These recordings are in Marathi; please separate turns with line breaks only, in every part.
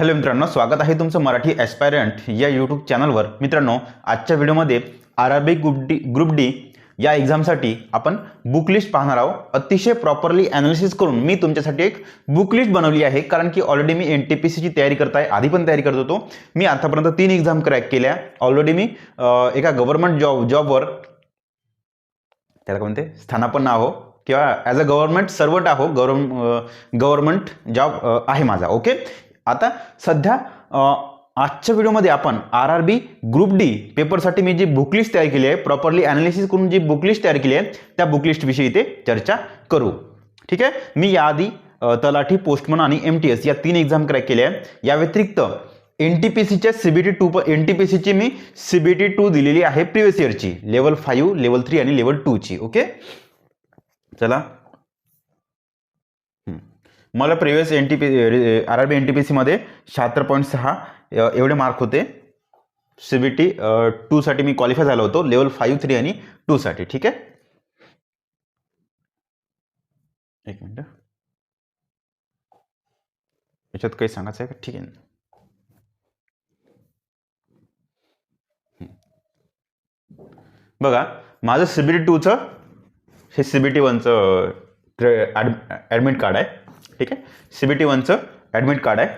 हॅलो मित्रांनो स्वागत आहे तुमचं मराठी ॲस्पायरंट या यूट्यूब चॅनलवर मित्रांनो आजच्या व्हिडिओमध्ये R R B group D group D या एक्झामसाठी आपण बुक लिस्ट पाहणार आहोत. अतिशय प्रॉपरली ॲनालिसिस करून मी तुमच्यासाठी एक बुक लिस्ट बनवली आहे. कारण की ऑलरेडी मी एन टी पी सीची तयारी करत आहे आधी पण तयारी करत होतो. मी आतापर्यंत तीन एक्झाम क्रॅक केल्या. ऑलरेडी मी एका गव्हर्नमेंट जॉब जॉबवर त्याला काय म्हणते? स्थानापन्न आहो. किंवा ॲज अ गव्हर्नमेंट सर्वंट आहो. गव्हर्न गव्हर्नमेंट जॉब आहे माझा. ओके आता सध्या आजच्या व्हिडिओमध्ये आपण R R B group D पेपरसाठी मी जी बुकलिस्ट तयार केली आहे प्रॉपरली ॲनालिसिस करून जी बुकलिस्ट तयार केली आहे त्या बुकलिस्टविषयी इथे चर्चा करू. ठीक आहे? मी याआधी तलाठी पोस्टमन आणि एम टी एस या तीन एक्झाम क्रॅक केल्या आहेत. या व्यतिरिक्त एन टी पी सीच्या C B T two N T P सीची मी सी बी टी टू दिलेली आहे प्रिव्हियस इयरची लेवल फाईव्ह लेवल थ्री आणि लेवल टूची ओके चला. मला previous N T P R R B N T P सीमध्ये शहात्तर पॉईंट सहा एवढे मार्क होते. सी बी टी टूसाठी मी क्वालिफाय झालो होतो. लेवल फाईव्ह थ्री आणि टूसाठी ठीक आहे? एक मिनटं. याच्यात काही सांगायचं आहे का? ठीक आहे. बघा माझं सी बी टी टूचं हे सी बी टी वनचं ॲडमिट कार्ड आहे. ठीक आहे? सी बी टी वनचं ॲडमिट कार्ड आहे.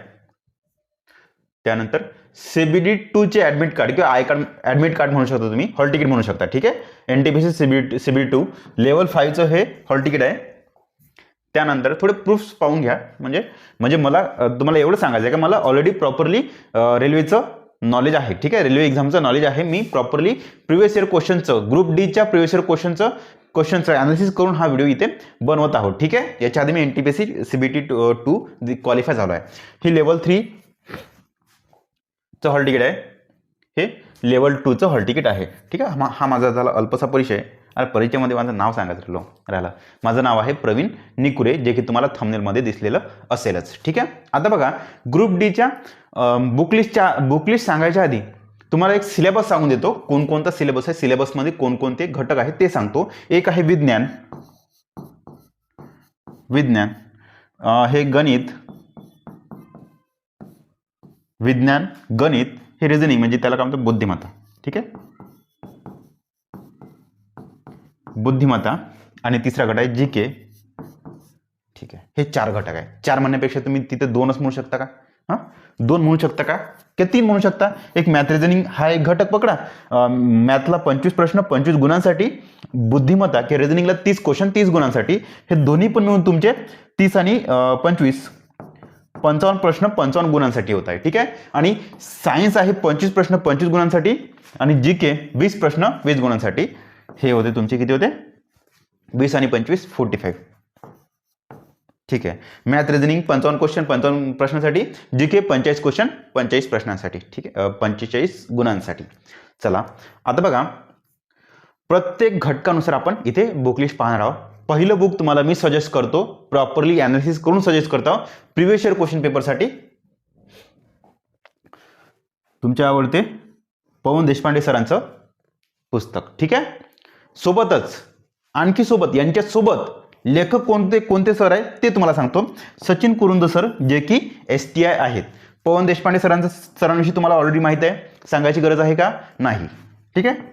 त्यानंतर सी बी डी टूचे ॲडमिट कार्ड किंवा आय कार्ड ॲडमिट कार्ड म्हणू शकता तुम्ही हॉल तिकीट म्हणू शकता ठीक आहे? N T P C C B two level फाईव्हचं हे हॉल तिकीट आहे. त्यानंतर थोडे प्रूफ्स पाहून घ्या. म्हणजे म्हणजे मला तुम्हाला एवढं सांगायचं आहे का मला ऑलरेडी प्रॉपरली रेल्वेचं नॉलेज आहे ठीक आहे? रेल्वे एक्झामचं नॉलेज आहे. मी प्रॉपरली प्रिव्हियस इयर क्वेश्चनचं ग्रुप डीच्या प्रिव्हियस इयर क्वेश्चनचं क्वेश्चनचं अनालिसिस करून हा व्हिडिओ इथे बनवत आहोत. ठीक आहे? याच्या आधी मी N T P C C B T two qualify झालो आहे ही लेवल थ्रीचं हॉल तिकीट आहे. हे लेवल टूचं हॉल तिकीट आहे. ठीक आहे? हा हा माझा झाला अल्पसा परिचय. आणि परिचयामध्ये माझं नाव सांगायचं राहिलो राहिला. माझं नाव आहे प्रवीण निकुरे जे की तुम्हाला थंबनेलमध्ये दिसलेलं असेलच. ठीक आहे? आता बघा ग्रुप डीच्या बुकलिस्टच्या बुकलिस्ट सांगायच्या आधी तुम्हाला एक सिलेबस सांगून देतो. कोणकोणता सिलेबस आहे? सिलेबसमध्ये कोणकोणते घटक आहेत ते सांगतो. एक आहे विज्ञान. विज्ञान. हे गणित. विज्ञान गणित हे रिझनिंग म्हणजे त्याला काय म्हणतो बुद्धिमत्ता. ठीक आहे? बुद्धिमत्ता. आणि तिसरा घटक आहे जी के ठीक आहे. हे चार घटक आहे. चार म्हणण्यापेक्षा तुम्ही तिथे दोनच म्हणू शकता का? हां? दोन म्हणू शकता का? किंवा तीन म्हणू शकता? एक मॅथ रिझनिंग हा एक घटक पकडा. मॅथला पंचवीस प्रश्न पंचवीस गुणांसाठी बुद्धिमत्ता किंवा रिझनिंगला तीस क्वेश्चन तीस गुणांसाठी हे दोन्ही पण मिळून तुमचे तीस आणि पंचवीस. पंचावन्न प्रश्न पंचावन्न गुणांसाठी होत आहे. ठीक आहे? आणि सायन्स आहे पंचवीस प्रश्न पंचवीस गुणांसाठी आणि जी के वीस प्रश्न वीस गुणांसाठी. हे होते तुमचे किती होते? वीस आणि पंचवीस फोर्टी फाईव्ह ठीक आहे. मॅथ रिझनिंग पंचावन्न क्वेश्चन पंचावन्न प्रश्नासाठी जी के पंचेचाळीस क्वेश्चन पंचेचाळीस प्रश्नांसाठी. ठीक आहे. पंचेचाळीस गुणांसाठी. चला. आता बघा. प्रत्येक घटकानुसार आपण इथे बुकलिस्ट पाहणार आहोत. पहिलं बुक तुम्हाला मी सजेस्ट करतो. प्रॉपरली अनालिसिस करून सजेस्ट करतो. प्रिव्हियस इयर क्वेश्चन पेपरसाठी तुमच्या आवडते पवन देशपांडे सरांचं पुस्तक. ठीक आहे? सोबतच आणखी सोबत यांच्यासोबत लेखक कोणते कोणते सर आहेत ते तुम्हाला सांगतो. सचिन कुरुंद सर जे की एस टी आय आहेत. पवन देशपांडे सरांचं सरांविषयी तुम्हाला ऑलरेडी माहिती आहे. सांगायची गरज आहे का? नाही. ठीक आहे?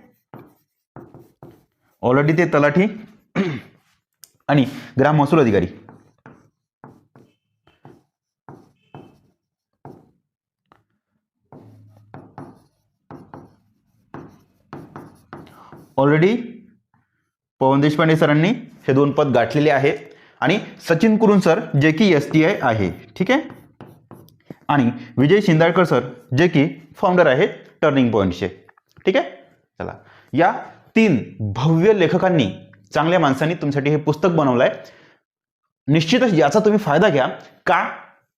ऑलरेडी ते तलाठी. आणि ग्राम महसूल अधिकारी. ऑलरेडी पवन देशपांडे सरांनी हे दोन पद गाठलेले आहेत. आणि सचिन कुरुन सर जे की एस टी आय आहे. ठीक आहे? आणि विजय शिंदाळकर सर जे की फाउंडर आहेत टर्निंग पॉईंटचे ठीक आहे? चला. या तीन भव्य लेखकांनी चांगल्या माणसांनी तुमच्यासाठी हे पुस्तक बनवलं आहे निश्चितच याचा तुम्ही फायदा घ्या. का?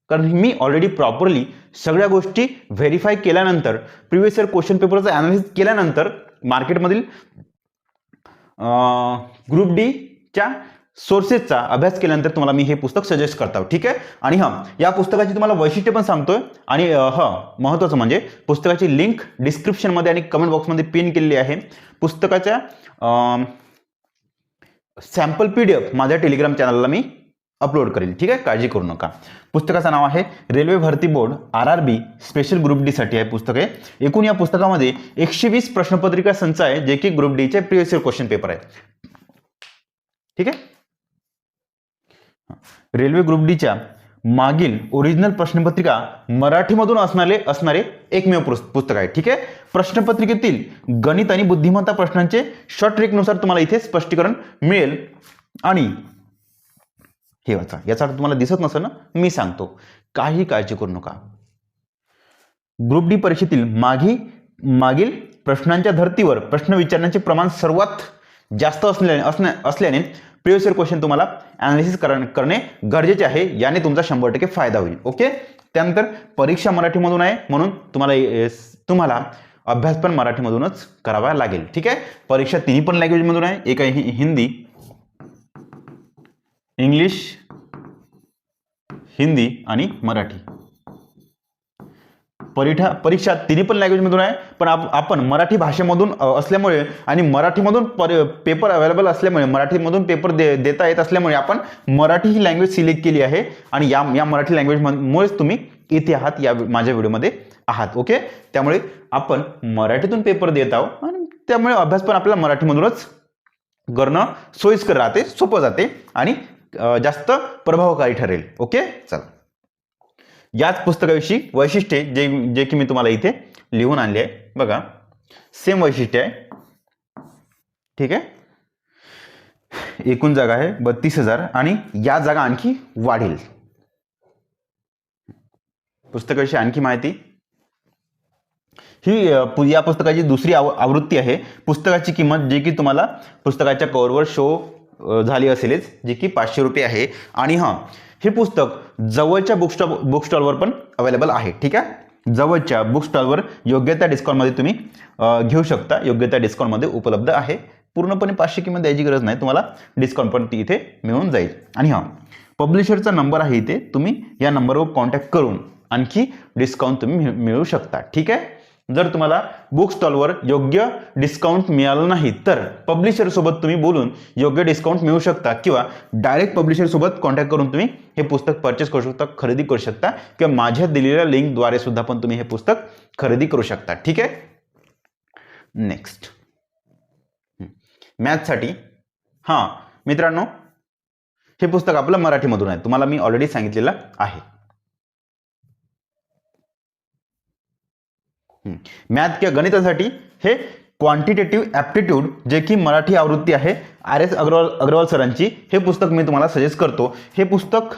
कारण मी ऑलरेडी प्रॉपरली सगळ्या गोष्टी व्हेरीफाय केल्यानंतर प्रिव्हियस इयर क्वेश्चन पेपरचं अनालिसिस केल्यानंतर मार्केटमधील ग्रुप डीच्या सोर्सेसचा अभ्यास केल्यानंतर तुम्हाला मी हे पुस्तक सजेस्ट करतो ठीक आहे? आणि हां या पुस्तकाची तुम्हाला वैशिष्ट्य पण सांगतोय. आणि ह महत्त्वाचं म्हणजे पुस्तकाची लिंक डिस्क्रिप्शनमध्ये आणि कमेंट बॉक्समध्ये पिन केलेली आहे. पुस्तकाच्या सॅम्पल पी डी एफ माझ्या टेलिग्राम चॅनलला मी अपलोड करेल. ठीक आहे? काळजी करू नका. पुस्तकाचं नाव आहे रेल्वे भरती board R R B special group D साठी आहे पुस्तक आहे. एकूण या पुस्तकामध्ये एकशे वीस प्रश्नपत्रिका संच आहे जे की ग्रुप डीचे प्रिव्हियस क्वेश्चन पेपर आहे ठीक आहे? रेल्वे ग्रुप डीच्या मागील ओरिजिनल प्रश्नपत्रिका मराठीमधून असणारे असणारे एकमेव पुस्तक आहे. ठीक आहे? प्रश्नपत्रिकेतील गणित आणि बुद्धिमत्ता प्रश्नांचे शॉर्ट ट्रेकनुसार तुम्हाला इथे स्पष्टीकरण मिळेल. आणि हे वाचा. याचा अर्थ तुम्हाला दिसत नसेल ना मी सांगतो. काही काळजी करू नका. ग्रुप डी परीक्षेतील मागी मागील प्रश्नांच्या धर्तीवर प्रश्न विचारण्याचे प्रमाण सर्वात जास्त असल्याने असण्या असल्याने प्रिव्हियस इयर क्वेश्चन तुम्हाला अनालिसिस करणे गरजेचे आहे. याने तुमचा शंभर टक्के फायदा होईल. ओके? त्यानंतर परीक्षा मराठीमधून आहे म्हणून तुम्हाला तुम्हाला अभ्यास पण मराठीमधूनच करावा लागेल. ठीक आहे? परीक्षा तिन्ही पण लँग्वेजमधून आहे. एक आहे हिंदी इंग्लिश हिंदी आणि मराठी. परीक्षा परीक्षा तिन्ही पण लँग्वेजमधून आहे पण आपण मराठी भाषेमधून असल्यामुळे आणि मराठीमधून पर पेपर अवेलेबल असल्यामुळे मराठीमधून पेपर दे देता येत असल्यामुळे आपण मराठी ही लँग्वेज सिलेक्ट केली आहे आणि या या मराठी लँग्वेजमुळेच तुम्ही इथे आहात या माझ्या व्हिडिओमध्ये आहात ओके? त्यामुळे आपण मराठीतून पेपर देत आहोत आणि त्यामुळे अभ्यास पण आपल्याला मराठीमधूनच करणं सोयीस्कर राहते सोपं जाते आणि जास्त प्रभावकारी ठरेल. ओके? चला. याच पुस्तकाविषयी वैशिष्ट्ये जे जे की मी तुम्हाला इथे लिहून आणले आहे. बघा. सेम वैशिष्ट्य आहे. ठीक आहे? एकूण जागा आहे बत्तीस हजार आणि या जागा आणखी वाढेल. पुस्तकाविषयी आणखी माहिती. ही या पुस्तकाची दुसरी आव आवृत्ती आहे. पुस्तकाची किंमत जे की तुम्हाला पुस्तकाच्या कव्हरवर शो झाली असेलच जी की पाचशे रुपये आहे. आणि हां हे पुस्तक जवळच्या बुक स्टॉप बुक स्टॉलवर पण अवेलेबल आहे ठीक आहे? जवळच्या बुक स्टॉलवर योग्य त्या डिस्काउंटमध्ये तुम्ही घेऊ शकता. योग्य त्या डिस्काउंटमध्ये उपलब्ध आहे. पूर्णपणे पाचशे किंमत द्यायची गरज नाही तुम्हाला डिस्काउंट पण ती इथे मिळून जाईल. आणि हां पब्लिशरचा नंबर आहे इथे तुम्ही या नंबरवर कॉन्टॅक्ट करून आणखी डिस्काउंट तुम्ही मिळू मिळवू शकता ठीक आहे? जर तुम्हाला बुक स्टॉलवर योग्य डिस्काउंट मिळालं नाही तर पब्लिशरसोबत तुम्ही बोलून योग्य डिस्काउंट मिळू शकता किंवा डायरेक्ट पब्लिशरसोबत कॉन्टॅक्ट करून तुम्ही हे पुस्तक परचेस करू शकता खरेदी करू शकता किंवा माझ्या दिलेल्या लिंकद्वारे सुद्धा पण तुम्ही हे पुस्तक खरेदी करू शकता. ठीक आहे? नेक्स्ट मॅथ्ससाठी हां मित्रांनो हे पुस्तक आपलं मराठीमधून आहे. तुम्हाला मी ऑलरेडी सांगितलेलं आहे. मॅथ किंवा गणितासाठी हे क्वांटिटेटिव्ह ॲप्टिट्यूड जे की मराठी आवृत्ती आहे आर एस अग्रवाल अग्रवाल सरांची हे पुस्तक मी तुम्हाला सजेस्ट करतो. हे पुस्तक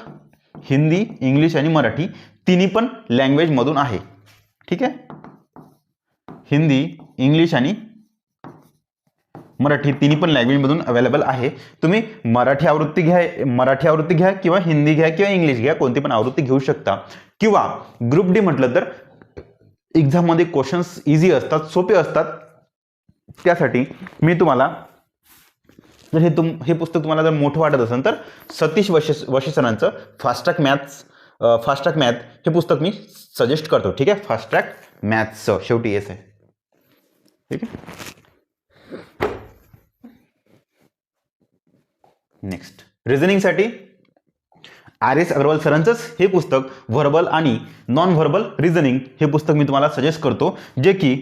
हिंदी इंग्लिश आणि मराठी तिन्ही पण लँग्वेजमधून आहे. ठीक आहे? हिंदी इंग्लिश आणि मराठी तिन्ही पण लँग्वेजमधून अवेलेबल आहे. तुम्ही मराठी आवृत्ती घ्या मराठी आवृत्ती घ्या किंवा हिंदी घ्या किंवा इंग्लिश घ्या कोणती पण आवृत्ती घेऊ शकता. किंवा ग्रुप डी म्हटलं तर एक्झाममध्ये क्वेश्चन्स इझी असतात सोपे असतात. त्यासाठी मी तुम्हाला जर हे तुम हे पुस्तक तुम्हाला जर मोठं वाटत असेल तर सतीश वशे वशेसरांचं fast track maths fast track math हे पुस्तक मी सजेस्ट करतो ठीक आहे? फास्ट्रॅक मॅथ्सचं शेवटी येस आहे. ठीक आहे? नेक्स्ट रिझनिंगसाठी आर एस अग्रवाल सरांचंच हे पुस्तक व्हर्बल आणि नॉन व्हर्बल रिझनिंग हे पुस्तक मी तुम्हाला सजेस्ट करतो जे की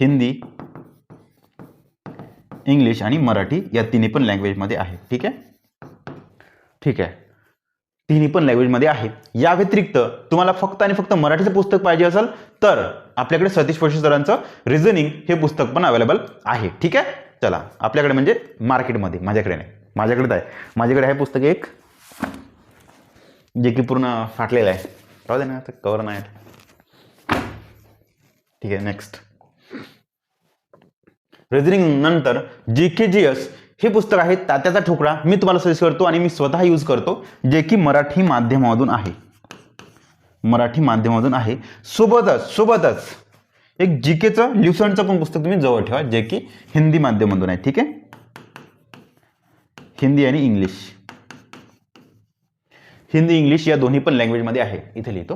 हिंदी इंग्लिश आणि मराठी या तिन्ही पण लँग्वेजमध्ये आहे. ठीक आहे? ठीक आहे. तिन्ही पण लँग्वेजमध्ये आहे. या व्यतिरिक्त तुम्हाला फक्त आणि फक्त मराठीचं पुस्तक पाहिजे असेल तर आपल्याकडे सतीश वशी सरांचं रिझनिंग हे पुस्तक पण अवेलेबल आहे. ठीक आहे? चला आपल्याकडे म्हणजे मार्केटमध्ये माझ्याकडे नाही. माझ्याकडे आहे. माझ्याकडे आहे पुस्तक एक जे की पूर्ण फाटलेलं आहे. राहू दे ना आता कवर नाही ठीक आहे नेक्स्ट रिझनिंग नंतर जी के जी एस हे पुस्तक आहे तात्याचा ठोकळा. मी तुम्हाला सजेस्ट करतो आणि मी स्वतः यूज करतो जे की मराठी माध्यमामधून आहे. मराठी माध्यमातून आहे. सोबतच सोबतच एक जी केचं ल्युसनचं पण पुस्तक तुम्ही जवळ ठेवा जे की हिंदी माध्यमातून आहे ठीक आहे? हिंदी आणि इंग्लिश. हिंदी इंग्लिश या दोन्ही पण लँग्वेजमध्ये आहे. इथे लिहितो.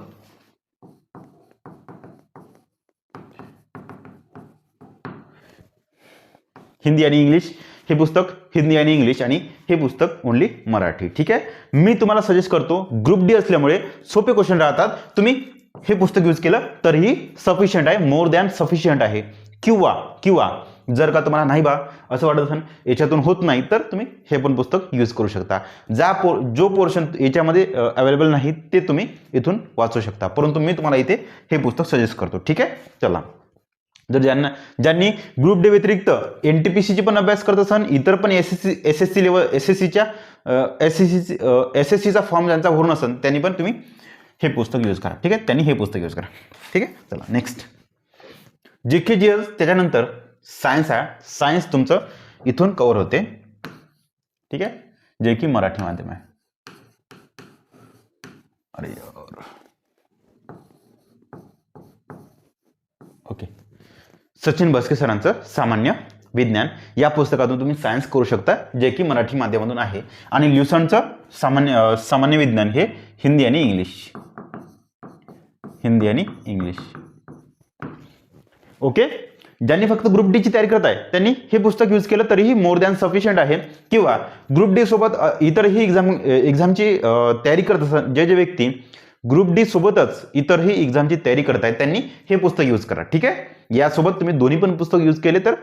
हिंदी आणि इंग्लिश हे पुस्तक हिंदी आणि इंग्लिश आणि हे पुस्तक ओनली मराठी ठीक आहे? मी तुम्हाला सजेस्ट करतो ग्रुप डी असल्यामुळे सोपे क्वेश्चन राहतात. तुम्ही हे पुस्तक यूज केलं तरीही सफिशियंट आहे मोर दॅन सफिशियंट आहे. किंवा किंवा जर का तुम्हाला नाही बा असं वाटत असेल याच्यातून होत नाही तर तुम्ही हे पण पुस्तक यूज करू शकता. जा पो जो पोर्शन याच्यामध्ये अवेलेबल नाही ते तुम्ही इथून वाचू शकता. परंतु मी तुम्हाला इथे हे पुस्तक सजेस्ट करतो. ठीक आहे? चला. जर ज्यांना ज्यांनी ग्रुप डे व्यतिरिक्त एन टी पी सीची पण अभ्यास करत असन इतर पण S S C S S C level S S सीच्या S S C S S सीचा फॉर्म ज्यांचा भरून असेल त्यांनी पण तुम्ही हे पुस्तक यूज करा. ठीक आहे? त्यांनी हे पुस्तक यूज करा. ठीक आहे? चला नेक्स्ट जे के जी एस त्याच्यानंतर सायन्स आहे. सायन्स तुमचं इथून कवर होते. ठीक आहे? जे की मराठी माध्यम आहे. अरे यार. ओके सचिन बसके सरांचं सामान्य विज्ञान. या पुस्तकातून तुम्ही सायन्स करू शकता. जे की मराठी माध्यमातून आहे. आणि ल्युसनचं सामान्य सामान्य विज्ञान हे हिंदी आणि इंग्लिश. हिंदी आणि इंग्लिश. ओके? ज्यांनी फक्त ग्रुप डी ची तयारी करत आहे त्यांनी हे पुस्तक यूज केलं तरीही मोर दॅन सफिशियंट आहे. किंवा ग्रुप डी सोबत इतरही एक्झाम एक्झामची तयारी करत असतात जे जे व्यक्ती ग्रुप डी सोबतच इतरही एक्झामची तयारी करत आहेत त्यांनी हे पुस्तक यूज करा. ठीक आहे? यासोबत तुम्ही दोन्ही पण पुस्तक यूज केले तर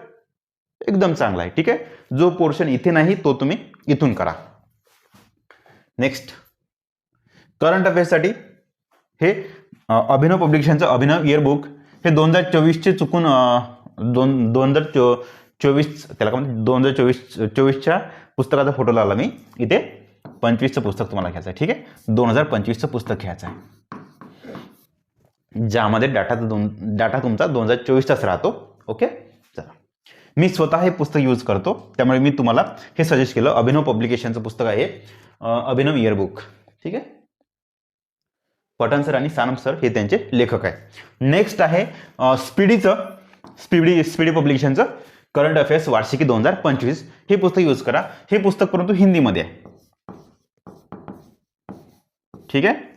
एकदम चांगला आहे. ठीक आहे? जो पोर्शन इथे नाही तो तुम्ही इथून करा. नेक्स्ट करंट अफेअर्ससाठी हे अभिनव पब्लिकेशनचं अभिनव इयरबुक हे दोन हजार चोवीसचे चुकून दोन दोन हजार चो चोवीस त्याला काय म्हणते दोन हजार चोवीस चोवीसच्या पुस्तकाचा फोटो लावला मी. इथे पंचवीसचं पुस्तक तुम्हाला घ्यायचं आहे ठीक आहे? दोन हजार पंचवीसचं पुस्तक घ्यायचं आहे. ज्यामध्ये डाटा दोन डाटा तुमचा दोन हजार चोवीसचाच राहतो ओके? चला. मी स्वतः हे पुस्तक यूज करतो त्यामुळे मी तुम्हाला हे सजेस्ट केलं. अभिनव पब्लिकेशनचं पुस्तक आहे अभिनव इयरबुक ठीक आहे? पठाण सर आणि सानम सर हे त्यांचे लेखक आहेत. नेक्स्ट आहे स्पीडीचं स्पीडी स्पीडी पब्लिकेशनचं करंट अफेअर्स वार्षिकी दोन हजार पंचवीस. हे पुस्तक यूज करा. हे पुस्तक परंतु हिंदीमध्ये आहे. ठीक आहे?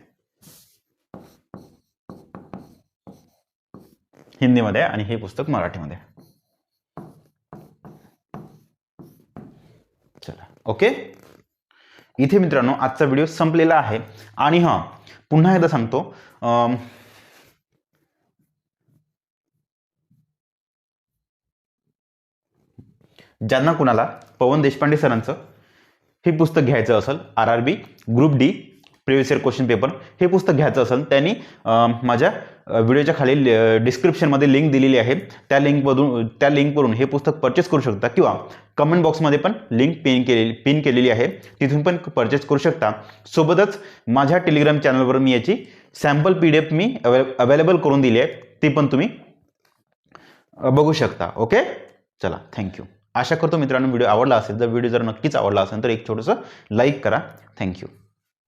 हिंदीमध्ये आहे आणि हे पुस्तक मराठीमध्ये आहे. चला ओके? इथे मित्रांनो आजचा व्हिडिओ संपलेला आहे. आणि हां पुन्हा एकदा सांगतो. ज्यांना कुणाला पवन देशपांडे सरांचं हे पुस्तक घ्यायचं असेल R R B group D previous year question paper हे पुस्तक घ्यायचं असेल त्यांनी अं, माझ्या व्हिडिओच्या खाली डिस्क्रिप्शनमध्ये लिंक दिलेली आहे. त्या लिंकमधून त्या लिंकवरून हे पुस्तक परचेस करू शकता किंवा कमेंट बॉक्समध्ये पण लिंक पिन केलेली पिन केलेली आहे. तिथून पण परचेस करू शकता. सोबतच माझ्या टेलिग्राम चॅनलवर मी याची सॅम्पल पी डी एफ मी अवे अवेलेबल करून दिली आहे. ती पण तुम्ही बघू शकता. ओके चला थँक्यू आशा करतो मित्रांनो व्हिडिओ आवडला असेल जर व्हिडिओ जर नक्कीच आवडला असेल तर एक छोटंसं लाईक करा. थँक्यू